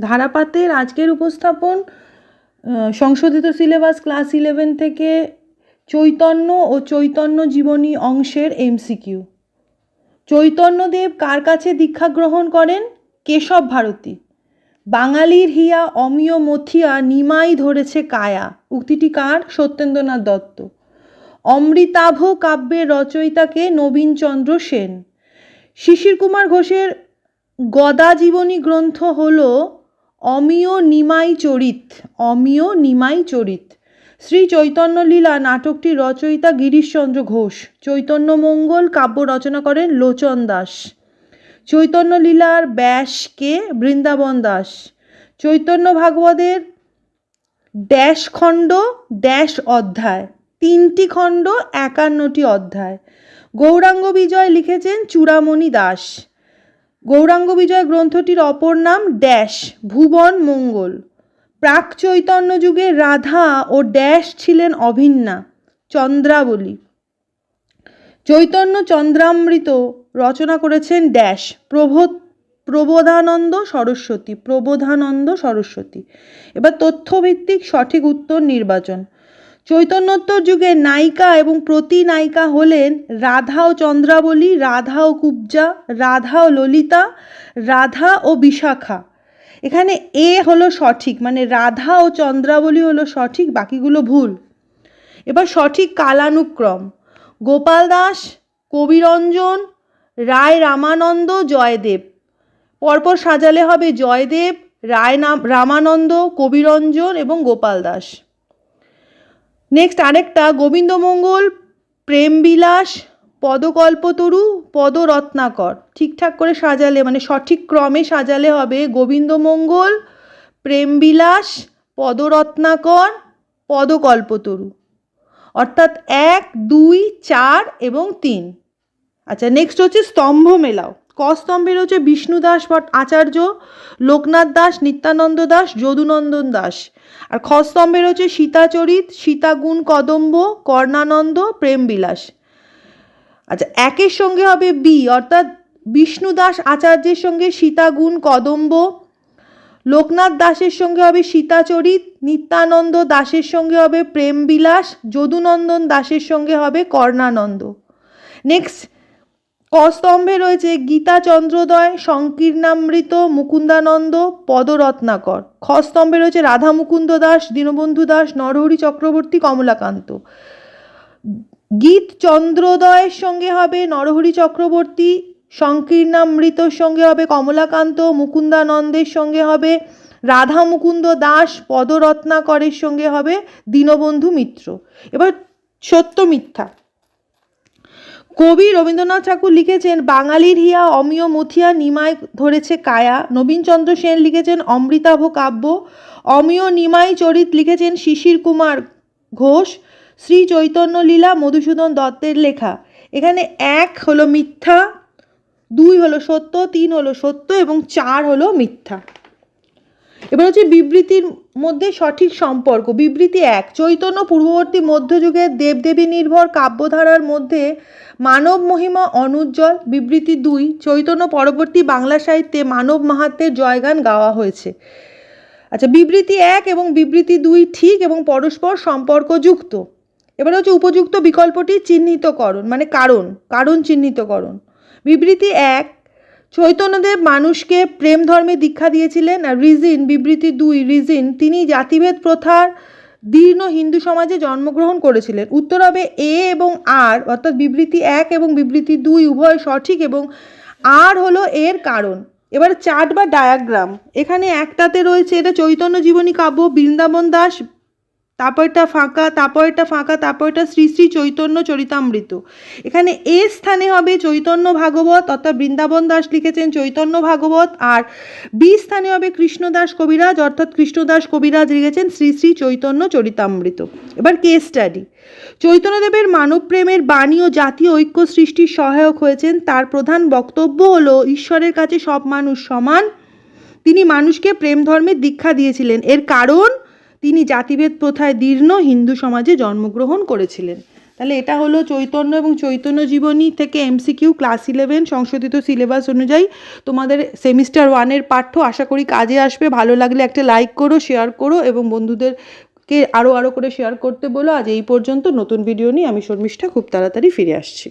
ধারাপাতের আজকের উপস্থাপন সংশোধিত সিলেবাস ক্লাস ইলেভেন থেকে চৈতন্য ও চৈতন্য জীবনী অংশের এমসিকিউ চৈতন্যদেব কার কাছে দীক্ষা গ্রহণ করেন? কেশব ভারতী। বাঙালির হিয়া অমিয় মথিয়া নিমাই ধরেছে কায়া। উক্তিটি কার? সত্যেন্দ্রনাথ দত্ত। অমৃতাভ কাব্যের রচয়িতাকে নবীনচন্দ্র সেন। শিশির কুমার ঘোষের গদা জীবনী গ্রন্থ হল অমিয় নিমাই চরিত, অমিয় নিমাই চরিত। শ্রী চৈতন্য লীলা নাটকটির রচয়িতা গিরিশচন্দ্র ঘোষ, চৈতন্য মঙ্গল কাব্য রচনা করেন লোচন দাস। চৈতন্য লীলার ব্যাসকে বৃন্দাবন দাস। চৈতন্য ভাগবতের ড্যাশ খণ্ড, ড্যাশ অধ্যায়, তিনটি খণ্ড, একান্নটি অধ্যায়। গৌরাঙ্গ বিজয় লিখেছেন চূড়ামণি দাস। গৌরাঙ্গ বিজয় গ্রন্থটির অপর নাম ড্যাশ, ভুবন মঙ্গল। প্রাক চৈতন্য যুগে রাধা ও ড্যাশ ছিলেন অভিন্না, চন্দ্রাবলী। চৈতন্য চন্দ্রামৃত রচনা করেছেন ড্যাশ প্রবোধ প্রবোধানন্দ সরস্বতী প্রবোধানন্দ সরস্বতী। এবার তথ্যভিত্তিক সঠিক উত্তর নির্বাচন। চৈতন্যোত্তর যুগে নায়িকা এবং প্রতি নায়িকা হলেন রাধা ও চন্দ্রাবলী, রাধা ও কুব্জা, রাধা ও ললিতা, রাধা ও বিশাখা। এখানে এ হলো সঠিক মানে রাধা ও চন্দ্রাবলী হলো সঠিক, বাকিগুলো ভুল। এবার সঠিক কালানুক্রম। গোপাল দাস, কবিরঞ্জন, রায় রামানন্দ, জয়দেব। পরপর সাজালে হবে জয়দেব, রায় রামানন্দ, কবিরঞ্জন এবং গোপাল দাস। নেক্সট আরেকটা, গোবিন্দমঙ্গল, প্রেমবিলাস, পদকল্পতরু, পদরত্নাকর। ঠিকঠাক করে সাজালে মানে সঠিক ক্রমে সাজালে হবে গোবিন্দমঙ্গল, প্রেমবিলাস, পদরত্নাকর, পদকল্পতরু। অর্থাৎ এক, দুই, চার এবং তিন। আচ্ছা নেক্সট হচ্ছে স্তম্ভ মেলাও। ক স্তম্ভের হচ্ছে বিষ্ণু দাস আচার্য, লোকনাথ দাস, নিত্যানন্দ দাস, যদুনন্দন দাস। আর খ স্তম্ভের হচ্ছে সীতাচরিত সীতাগুণ কদম্ব, কর্ণানন্দ প্রেমবিলাস আচ্ছা একের সঙ্গে হবে বি অর্থাৎ বিষ্ণু দাস আচার্যের সঙ্গে সীতাগুণ কদম্ব, লোকনাথ দাসের সঙ্গে হবে সীতাচরিত নিত্যানন্দ দাসের সঙ্গে হবে প্রেমবিলাস যদুনন্দন দাসের সঙ্গে হবে কর্ণানন্দ। নেক্সট কস্তম্ভে রয়েছে গীতা চন্দ্রোদয়, সংকীর্ণামৃত মুকুন্দানন্দ, পদরত্নাকর। খস্তম্ভে রয়েছে রাধা মুকুন্দ দাস, দীনবন্ধু দাস, নরহরি চক্রবর্তী, কমলাকান্ত। গীত চন্দ্রোদয়ের সঙ্গে হবে নরহরি চক্রবর্তী সংকীর্ণামৃতর সঙ্গে হবে কমলাকান্ত, মুকুন্দানন্দের সঙ্গে হবে রাধা মুকুন্দ দাস, পদরত্নাকরের সঙ্গে হবে দীনবন্ধু মিত্র। এবার সত্য মিথ্যা। কবি রবীন্দ্রনাথ ঠাকুর লিখেছেন, বাঙালির হিয়া অমিয় মথিয়া নিমায় ধরেছে কায়া। নবীনচন্দ্র সেন লিখেছেন, অমৃতাভ কাব্য। অমিয় নিমাই চরিত লিখেছেন, শিশির কুমার ঘোষ। শ্রী চৈতন্য লীলা, মধুসূদন দত্তের লেখা। এখানে এক হলো মিথ্যা, দুই হলো সত্য, তিন হলো সত্য এবং চার হলো মিথ্যা। এবার হচ্ছে বিবৃতির মধ্যে সঠিক সম্পর্ক। বিবৃতি এক, চৈতন্য পূর্ববর্তী মধ্যযুগের দেবদেবী নির্ভর কাব্যধারার মধ্যে মানব মহিমা অনুজ্জ্বল। বিবৃতি দুই, চৈতন্য পরবর্তী বাংলা সাহিত্যে মানব মাহাত্মের জয়গান গাওয়া হয়েছে। আচ্ছা বিবৃতি এক এবং বিবৃতি দুই ঠিক এবং পরস্পর সম্পর্কযুক্ত। এবার হচ্ছে উপযুক্ত বিকল্পটি চিহ্নিতকরণ মানে কারণ কারণ চিহ্নিতকরণ। বিবৃতি এক চৈতন্যদেব মানুষকে প্রেম ধর্মে দীক্ষা দিয়েছিলেন আর রিজিন, বিবৃতি দুই, রিজিন, তিনি জাতিভেদ প্রথার দীর্ণ হিন্দু সমাজে জন্মগ্রহণ করেছিলেন। উত্তর হবে এ এবং আর, অর্থাৎ বিবৃতি এক এবং বিবৃতি দুই উভয় সঠিক এবং আর হলো এর কারণ। এবার চার্ট বা ডায়াগ্রাম। এখানে একটাতে রয়েছে এটা চৈতন্য জীবনী কাব্য, বৃন্দাবন দাস তারপরটা ফাঁকা তারপরটা ফাঁকা, তারপরটা শ্রী শ্রী চৈতন্য চরিতামৃত। এখানে এ স্থানে হবে চৈতন্য ভাগবত, অর্থাৎ বৃন্দাবন দাস লিখেছেন চৈতন্য ভাগবত, আর বি স্থানে হবে কৃষ্ণদাস কবিরাজ, অর্থাৎ কৃষ্ণদাস কবিরাজ লিখেছেন শ্রী শ্রী চৈতন্য চরিতামৃত। এবার কেস স্টাডি চৈতন্যদেবের মানবপ্রেমের বাণী ও জাতীয় ঐক্য সৃষ্টির সহায়ক হয়েছেন। তার প্রধান বক্তব্য হলো, ঈশ্বরের কাছে সব মানুষ সমান। তিনি মানুষকে প্রেম ধর্মের দীক্ষা দিয়েছিলেন। এর কারণ তিনি জাতিভেদ প্রথায় দীর্ণ হিন্দু সমাজে জন্মগ্রহণ করেছিলেন। তাহলে এটা হলো চৈতন্য এবং চৈতন্য জীবনী থেকে এমসিকিউ ক্লাস ইলেভেন সংশোধিত সিলেবাস অনুযায়ী তোমাদের সেমিস্টার ওয়ানের পাঠ্য আশা করি কাজে আসবে। ভালো লাগলে একটা লাইক করো শেয়ার করো এবং বন্ধুদেরকে আরও আরও করে শেয়ার করতে বলো। আজ এই পর্যন্ত নতুন ভিডিও নিয়ে আমি শর্মিষ্ঠা খুব তাড়াতাড়ি ফিরে আসছি।